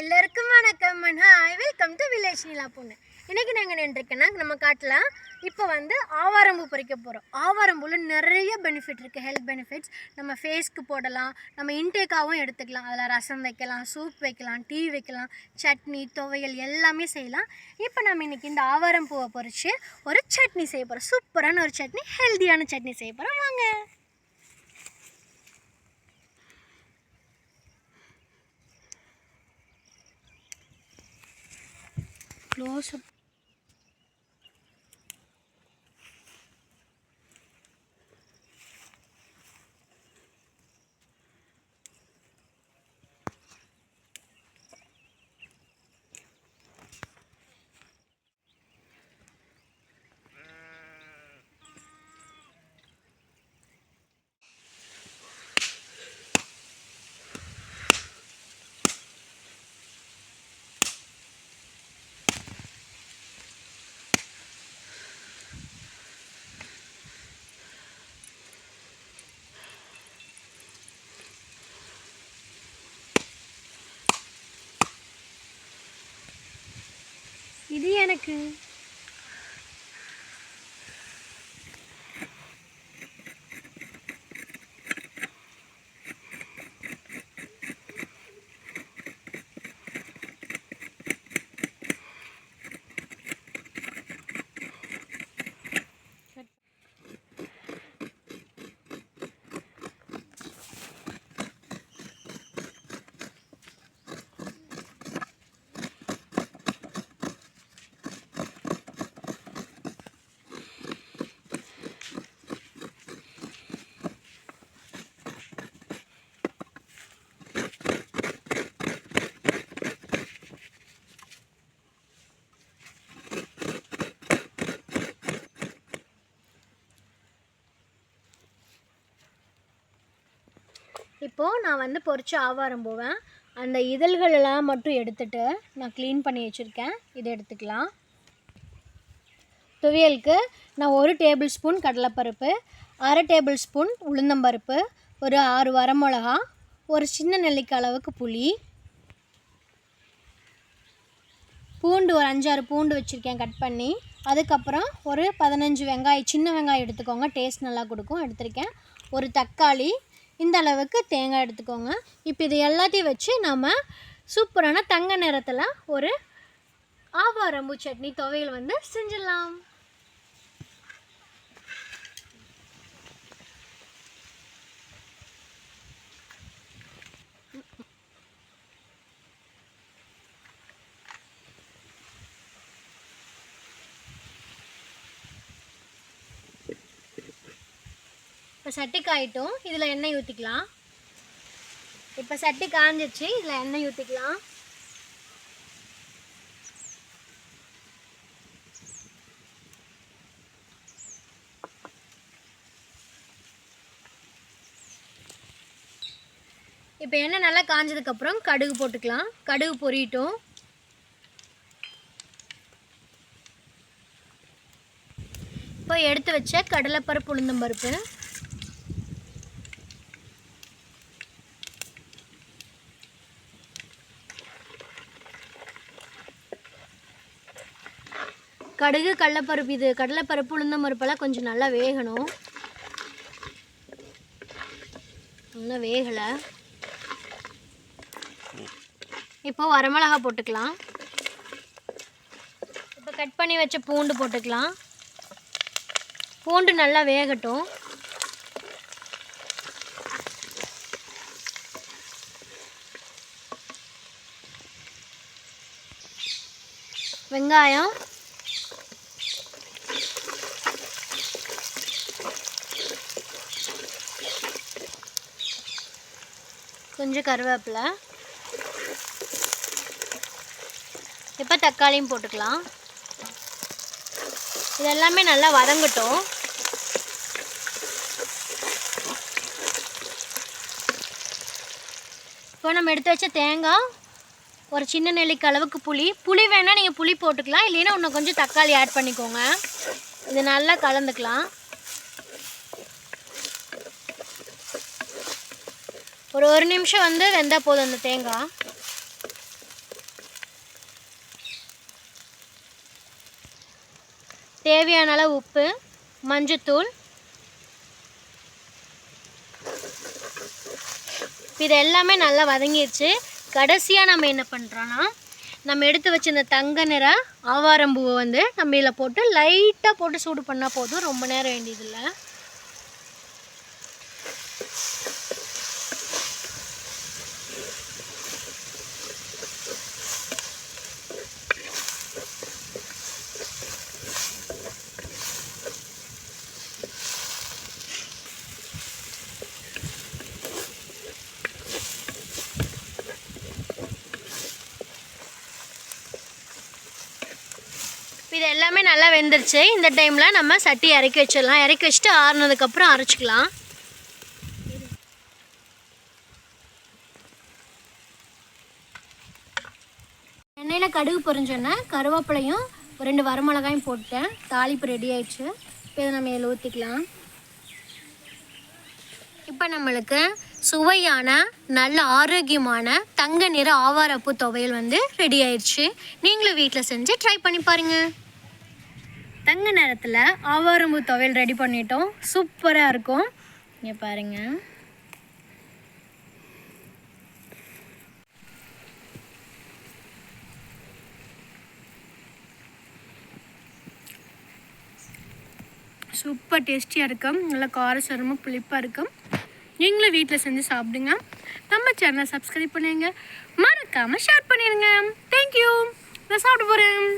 எல்லாருக்கும் வணக்கம். And hi welcome to village Nila பொண்ணு இன்றைக்கி நாங்கள் நின்றுருக்கேன்னா நம்ம காட்டில் இப்போ வந்து ஆவாரம்பூ பறிக்க போகிறோம் ஆவாரம்பூவில் நிறைய பெனிஃபிட் இருக்குது ஹெல்த் பெனிஃபிட்ஸ் நம்ம ஃபேஸ்க்கு போடலாம். நம்ம இன்டேக்காகவும் எடுத்துக்கலாம். அதில் ரசம் வைக்கலாம் சூப் வைக்கலாம் டீ வைக்கலாம் சட்னி துவையல் எல்லாமே செய்யலாம். இப்போ நம்ம இன்றைக்கி இந்த ஆவாரம்பூவை பறித்து ஒரு சட்னி செய்ய போகிறோம் சூப்பரான ஒரு சட்னி ஹெல்த்தியான சட்னி செய்ய போகிறோம் வாங்க. Blouse. இது எனக்கு. இப்போது நான் வந்து பொறிச்சு ஆவாரம் போவேன். அந்த இதழ்கள் எல்லாம் மட்டும் எடுத்துட்டு நான் க்ளீன் பண்ணி வச்சுருக்கேன். இதை எடுத்துக்கலாம். துவையலுக்கு நான் ஒரு டேபிள் ஸ்பூன் கடலைப்பருப்பு அரை டேபிள் ஸ்பூன் உளுந்தம்பருப்பு ஒரு ஆறு வரமிளகா ஒரு சின்ன நெல்லிக்காய் அளவுக்கு புளி பூண்டு ஒரு அஞ்சாறு பூண்டு வச்சுருக்கேன் கட் பண்ணி. அதுக்கப்புறம் ஒரு பதினஞ்சு வெங்காயம் சின்ன வெங்காயம் எடுத்துக்கோங்க. டேஸ்ட் நல்லா கொடுக்கும். எடுத்திருக்கேன். ஒரு தக்காளி இந்த அளவுக்கு தேங்காய் எடுத்துக்கோங்க. இப்போ இது எல்லாத்தையும் வச்சு நம்ம சூப்பரான தங்க நிறத்தில் ஒரு ஆவாரம்பூ சட்னி துவையல் வந்து செஞ்சிடலாம். இப்போ சட்டி காயிட்டும் இதில் எண்ணெய் ஊற்றிக்கலாம் இப்போ சட்டி காஞ்சிச்சு இதில் எண்ணெய் ஊற்றிக்கலாம் இப்போ எண்ணெய் நல்லா காஞ்சதுக்கப்புறம் கடுகு போட்டுக்கலாம். கடுகு பொரியட்டும். இப்போ எடுத்து வச்ச கடலைப்பருப்பு உளுந்தம்பருப்பு. கடுகு கடலைப்பருப்பு இது கடலைப்பருப்பு உளுந்தம் பருப்பெல்லாம் கொஞ்சம் நல்லா வேகணும். இன்னும் வேகலை. இப்போ வரமிளகா போட்டுக்கலாம். இப்போ கட் பண்ணி வச்ச பூண்டு போட்டுக்கலாம். பூண்டு நல்லா வேகட்டும். வெங்காயம் கொஞ்சம் கருவேப்பிலை. இப்போ தக்காளியும் போட்டுக்கலாம். இது எல்லாமே நல்லா வதங்கட்டும். இப்போ நம்ம எடுத்து வச்ச தேங்காய் ஒரு சின்ன நெல்லிக்கு அளவுக்கு புளி. புளி வேணால் நீங்கள் புளி போட்டுக்கலாம். இல்லைன்னா இன்னும் கொஞ்சம் தக்காளி ஆட் பண்ணிக்கோங்க. இது நல்லா கலந்துக்கலாம். ஒரு ஒரு நிமிஷம் வந்து வெந்தால் போதும் அந்த தேங்காய். தேவையான அளவு உப்பு மஞ்சத்தூள். இது எல்லாமே நல்லா வதங்கிடுச்சு கடைசியாக நம்ம என்ன பண்ணுறோன்னா நம்ம எடுத்து வச்சிருந்த தங்க நிற ஆவாரம்பூவை வந்து நம்ம இதில் போட்டு லைட்டாக போட்டு சூடு பண்ணால் போதும். ரொம்ப நேரம் வேண்டியதில்லை. இது எல்லாமே நல்லா வெந்துருச்சு. இந்த டைமில் நம்ம சட்டி இறக்கி வச்சிடலாம். இறக்கி வச்சுட்டு ஆறுனதுக்கப்புறம் அரைச்சிக்கலாம். எண்ணெயில் கடுகு பொறிஞ்சோன்னே கருவேப்பிலையும் ரெண்டு வரமிளகாயும் போட்டேன் தாளிப்பு ரெடி ஆயிடுச்சு. இப்போ இதை நம்ம இதில் ஊற்றிக்கலாம் இப்போ நம்மளுக்கு சுவையான நல்ல ஆரோக்கியமான தங்க நிற ஆவாரப்பூ துவையல் வந்து ரெடி ஆயிடுச்சு. நீங்களும் வீட்டில் செஞ்சு ட்ரை பண்ணி பாருங்கள் தங்க நேரத்தில் ஆவாரம்பூ துவையல் ரெடி பண்ணிட்டோம். சூப்பராக இருக்கும். இங்கே பாருங்கள் சூப்பர் டேஸ்டியாக இருக்கும். நல்லா காரசாரமாக புளிப்பாக இருக்கும். நீங்களும் வீட்டில் செஞ்சு சாப்பிடுங்க. நம்ம சேனலை சப்ஸ்கிரைப் பண்ணுங்க. மறக்காமல் ஷேர் பண்ணிடுங்க. தேங்க்யூ நான் சாப்பிட்டு போகிறேன்